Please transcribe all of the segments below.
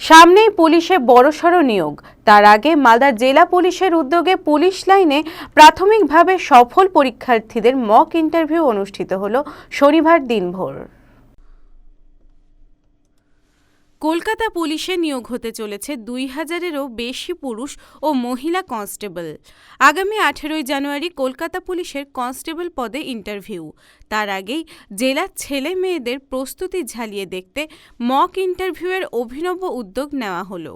সামনেই পুলিশে বড়সড় নিয়োগ। তার আগে মালদা জেলা পুলিশের উদ্যোগে পুলিশ লাইনে প্রাথমিকভাবে সফল পরীক্ষার্থীদের মক ইন্টারভিউ অনুষ্ঠিত হল শনিবার দিনভর। কলকাতা পুলিশে নিয়োগ হতে চলেছে দুই হাজারেরও বেশি পুরুষ ও মহিলা কনস্টেবল। আগামী আঠেরোই জানুয়ারি কলকাতা পুলিশের কনস্টেবল পদে ইন্টারভিউ। তার আগেই জেলার ছেলে মেয়েদের প্রস্তুতি ঝালিয়ে দেখতে মক ইন্টারভিউয়ের অভিনব উদ্যোগ নেওয়া হলো।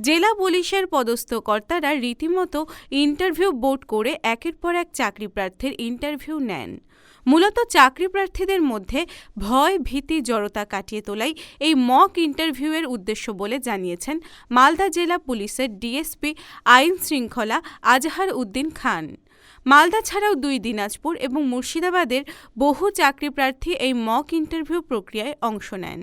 জেলা পুলিশের পদস্থ কর্তারা রীতিমতো ইন্টারভিউ বোর্ড করে একের পর এক চাকরি প্রার্থীর ইন্টারভিউ নেন। মূলত চাকরি প্রার্থীদের মধ্যে ভয়, ভীতি, জড়তা কাটিয়ে তোলাই এই মক ইন্টারভিউয়ের উদ্দেশ্য বলে জানিয়েছেন মালদা জেলা পুলিশের ডিএসপি আইন শৃঙ্খলা আজহার উদ্দিন খান। মালদা ছাড়াও দুই দিনাজপুর এবং মুর্শিদাবাদের বহু চাকরি প্রার্থী এই মক ইন্টারভিউ প্রক্রিয়ায় অংশ নেন।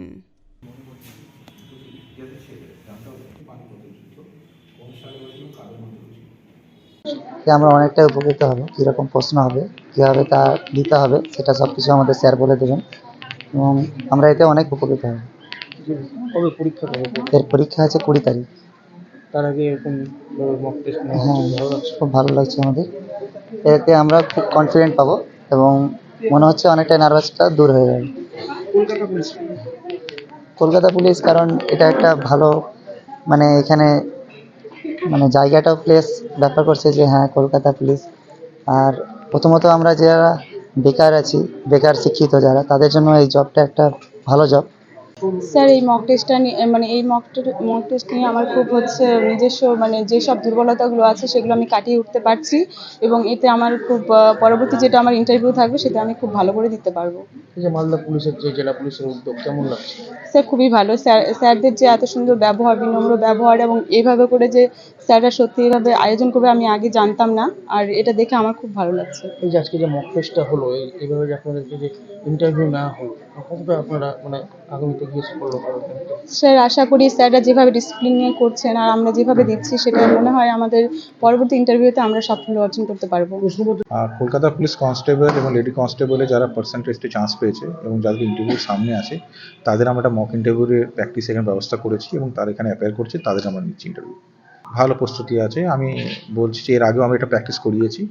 আমরা অনেকটাই উপকৃত হব, কীরকম প্রশ্ন হবে, কীভাবে তা দিতে হবে, সেটা সব কিছু আমাদের স্যার বলে দেবেন। এবং আমরা এতে অনেক উপকৃত হব। কবে পরীক্ষা কবে এর পরীক্ষা আছে কুড়ি তারিখ। তার আগে এরকম মক টেস্ট হ্যাঁ খুব ভালো লাগছে আমাদের। এতে আমরা খুব কনফিডেন্ট পাবো এবং মনে হচ্ছে অনেকটা নার্ভাসটা দূর হয়ে যাবে। কলকাতা পুলিশ কারণ এটা একটা ভালো মানে এখানে মানে জায়গাটাও প্লেস ব্যাপার করছে যে হ্যাঁ কলকাতা পুলিশ আর প্রথমত আমরা যারা বেকার আছি বেকার শিক্ষিত যারা তাদের জন্য এই জবটা একটা ভালো জব স্যার এই মক টেস্টটা নিয়ে মানে এই মক মক টেস্ট নিয়ে আমার খুব হচ্ছে নিজস্ব মানে যেসব দুর্বলতাগুলো আছে সেগুলো আমি কাটিয়ে উঠতে পারছি এবং এতে আমার খুব পরবর্তী যেটা আমার ইন্টারভিউ থাকবে সেটা আমি খুব ভালো করে দিতে পারব। যে মালদা পুলিশের যে জেলা পুলিশের উদ্যোগ কেমন লাগছে? স্যার খুবই ভালো। স্যার স্যারদের যে এত সুন্দর ব্যবহার বিনম্র ব্যবহার এবং এইভাবে করে যে স্যাররা সত্যি এইভাবে আয়োজন করবে আমি আগে জানতাম না আর এটা দেখে আমার খুব ভালো লাগছে। এই যে আজকে যে মক টেস্টটা হলো এই- এইভাবে যে আপনাদেরকে যে ইন্টারভিউ নেওয়া হলো কতটা আপনারা মানে আগামীতে গিয়ে সাফল্য পাবেন স্যার আশা করি স্যাররা যেভাবে ডিসিপ্লিন নিয়ে করছেন আর আমরা যেভাবে দিচ্ছি সেটা মনে হয় আমাদের পরবর্তী ইন্টারভিউতে আমরা সাফল্য অর্জন করতে পারব। কলকাতা পুলিশ কনস্টেবল এবং লেডি কনস্টেবলে যারা পার্সেন্টেজতে চান্স পেয়েছে এবং যাদের ইন্টারভিউ সামনে আছে তাদের আমরা একটা মক ইন্টারভিউয়ের প্র্যাকটিস এখানে ব্যবস্থা করেছি এবং তারা এখানে অ্যাপিয়ার করছে তাদের আমরা নিচ্ছি ইন্টারভিউ ভালো প্রস্তুতি আছে। আমি বলছি যে এর আগেও আমি এটা প্র্যাকটিস করিয়েছি।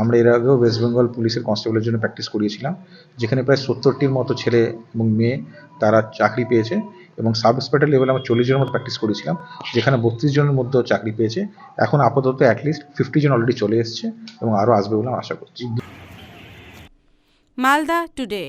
আমরা এর আগেও ওয়েস্ট বেঙ্গল পুলিশের কনস্টেবলের জন্য প্র্যাকটিস করিয়েছিলাম। যেখানে প্রায় সত্তরটির মতো ছেলে এবং মেয়ে তারা চাকরি পেয়েছে এবং সাব ইন্সপেক্টর লেভেলে আমরা চল্লিশ জনের মতো প্র্যাকটিস করেছিলাম, যেখানে বত্রিশ জনের মধ্যেও চাকরি পেয়েছে। এখন আপাতত অ্যাটলিস্ট ফিফটি জন অলরেডি চলে এসছে এবং আরও আসবে বলে আমি আশা করছি। মালদা টুডে